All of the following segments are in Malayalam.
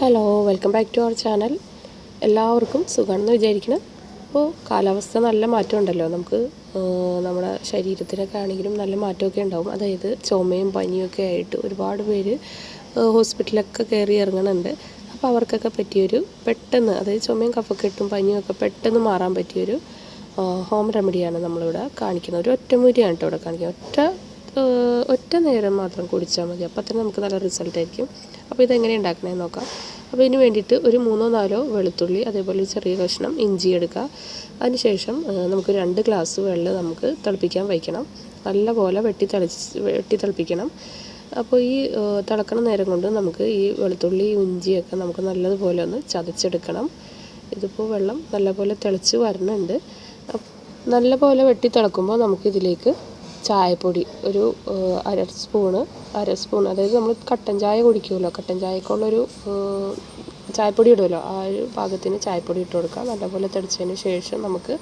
Hello welcome back to our channel എല്ലാവർക്കും സുഖമാണെന്ന് വിചാരിക്കണം. അപ്പോൾ കാലാവസ്ഥ നല്ല മാറ്റമുണ്ടല്ലോ. നമുക്ക് നമ്മുടെ ശരീരത്തിനൊക്കെ ആണെങ്കിലും നല്ല മാറ്റമൊക്കെ ഉണ്ടാവും. അതായത് ചുമയും പനിയൊക്കെ ആയിട്ട് ഒരുപാട് പേര് ഹോസ്പിറ്റലൊക്കെ കയറി ഇറങ്ങുന്നുണ്ട് അപ്പോൾ അവർക്കൊക്കെ പറ്റിയൊരു പെട്ടെന്ന് അതായത് ചുമയും കഫക്കെട്ടും പനിയും ഒക്കെ പെട്ടെന്ന് മാറാൻ പറ്റിയൊരു ഹോം റെമഡിയാണ് നമ്മളിവിടെ കാണിക്കുന്നത്. ഒരു ഒറ്റമൂരിയാണ് കേട്ടോ ഇവിടെ കാണിക്കുന്നത്. ഒറ്റ ഒറ്റ നേരം മാത്രം കുടിച്ചാൽ മതി. അപ്പോൾ തന്നെ നമുക്ക് നല്ല റിസൾട്ട് ആയിരിക്കും. അപ്പോൾ ഇതെങ്ങനെ ഉണ്ടാക്കണമെന്ന് നോക്കാം. അപ്പോൾ ഇതിന് വേണ്ടിയിട്ട് ഒരു മൂന്നോ നാലോ വെളുത്തുള്ളി അതേപോലെ ചെറിയ കഷ്ണം ഇഞ്ചി എടുക്കുക. അതിനുശേഷം നമുക്ക് രണ്ട് ഗ്ലാസ് വെള്ളം നമുക്ക് തിളപ്പിക്കാൻ വയ്ക്കണം. നല്ലപോലെ വെട്ടി തിളച്ച് വെട്ടി തിളപ്പിക്കണം. അപ്പോൾ ഈ തിളക്കണ നേരം കൊണ്ട് നമുക്ക് ഈ വെളുത്തുള്ളി ഇഞ്ചിയൊക്കെ നമുക്ക് നല്ലതുപോലെ ഒന്ന് ചതച്ചെടുക്കണം. ഇതിപ്പോൾ വെള്ളം നല്ലപോലെ തിളച്ച് വരണുണ്ട്. നല്ലപോലെ വെട്ടി തിളക്കുമ്പോൾ നമുക്കിതിലേക്ക് ചായപ്പൊടി ഒരു അര സ്പൂണ് അര സ്പൂൺ അതായത് നമ്മൾ കട്ടൻ ചായ കുടിക്കുമല്ലോ കട്ടൻ ചായക്കുള്ളൊരു ചായപ്പൊടി ഇടുമല്ലോ ആ ഒരു പാകത്തിന് ചായപ്പൊടി ഇട്ട് കൊടുക്കുക. നല്ലപോലെ തെളിച്ചതിന് ശേഷം നമുക്ക്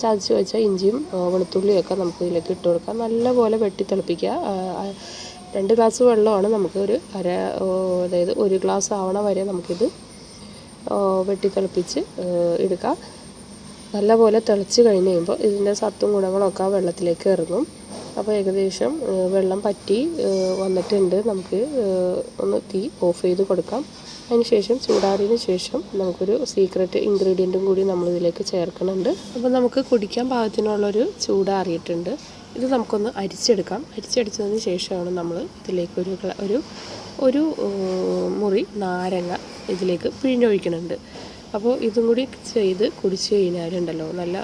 ചതച്ച് വെച്ച ഇഞ്ചിയും വെളുത്തുള്ളിയൊക്കെ നമുക്ക് ഇതിലേക്ക് ഇട്ട് കൊടുക്കാം നല്ലപോലെ വെട്ടി തിളപ്പിക്കുക. രണ്ട് ഗ്ലാസ് വെള്ളമാണ് നമുക്ക് ഒരു അര അതായത് ഒരു ഗ്ലാസ് ആവണ വരെ നമുക്കിത് വെട്ടി തിളപ്പിച്ച് എടുക്കാം നല്ലപോലെ തിളച്ച് കഴിഞ്ഞ് കഴിയുമ്പോൾ ഇതിന്റെ സത്തും ഗുണങ്ങളൊക്കെ ആ വെള്ളത്തിലേക്ക് ഇറങ്ങും. അപ്പോൾ ഏകദേശം വെള്ളം പറ്റി വന്നിട്ടുണ്ട്. നമുക്ക് ഒന്ന് തീ ഓഫ് ചെയ്ത് കൊടുക്കാം. അതിന് ശേഷം ചൂടാറിയതിന് ശേഷം നമുക്കൊരു സീക്രട്ട് ഇൻഗ്രീഡിയന്റും കൂടി നമ്മളിതിലേക്ക് ചേർക്കുന്നുണ്ട്. അപ്പോൾ നമുക്ക് കുടിക്കാൻ പാകത്തിനുള്ളൊരു ചൂടാറിയിട്ടുണ്ട്. ഇത് നമുക്കൊന്ന് അരിച്ചെടുക്കാം. അരിച്ചെടുത്തതിന് ശേഷമാണ് നമ്മൾ ഇതിലേക്ക് ഒരു ഒരു ഒരു മുറി നാരങ്ങ ഇതിലേക്ക് പിഴിഞ്ഞൊഴിക്കുന്നുണ്ട്. അപ്പോൾ ഇതും കൂടി ചെയ്ത് കുടിച്ചു കഴിഞ്ഞാലുണ്ടല്ലോ. നല്ല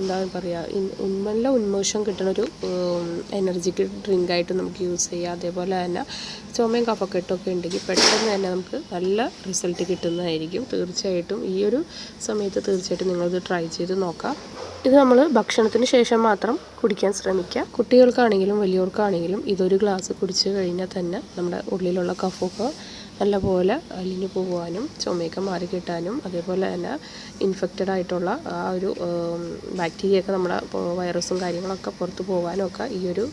എന്താ പറയുക നല്ല ഉന്മേഷം കിട്ടണൊരു എനർജിക്ക് ഡ്രിങ്കായിട്ട് നമുക്ക് യൂസ് ചെയ്യാം. അതേപോലെ തന്നെ ചുമയും കഫക്കെട്ടൊക്കെ ഉണ്ടെങ്കിൽ പെട്ടെന്ന് തന്നെ നമുക്ക് നല്ല റിസൾട്ട് കിട്ടുന്നതായിരിക്കും. തീർച്ചയായിട്ടും ഈ ഒരു സമയത്ത് തീർച്ചയായിട്ടും നിങ്ങളിത് ട്രൈ ചെയ്ത് നോക്കാം. ഇത് നമ്മൾ ഭക്ഷണത്തിന് ശേഷം മാത്രം കുടിക്കാൻ ശ്രമിക്കുക കുട്ടികൾക്കാണെങ്കിലും വലിയവർക്കാണെങ്കിലും ഇതൊരു ഗ്ലാസ് കുടിച്ച് കഴിഞ്ഞാൽ തന്നെ നമ്മുടെ ഉള്ളിലുള്ള കഫമൊക്കെ നല്ലപോലെ അലിഞ്ഞു പോകുവാനും ചുമയൊക്കെ മാറി കിട്ടാനും അതേപോലെ തന്നെ ഇൻഫെക്റ്റഡ് ആയിട്ടുള്ള ആ ഒരു ബാക്ടീരിയ ഒക്കെ നമ്മുടെ വൈറസും കാര്യങ്ങളൊക്കെ പുറത്ത് പോകാനും ഒക്കെ ഈ ഒരു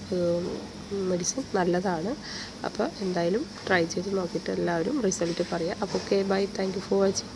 മെഡിസിൻ നല്ലതാണ്. അപ്പോൾ എന്തായാലും ട്രൈ ചെയ്ത് നോക്കിയിട്ട് എല്ലാവരും റിസൾട്ട് പറയുക അപ്പോൾ okay bye thank for watching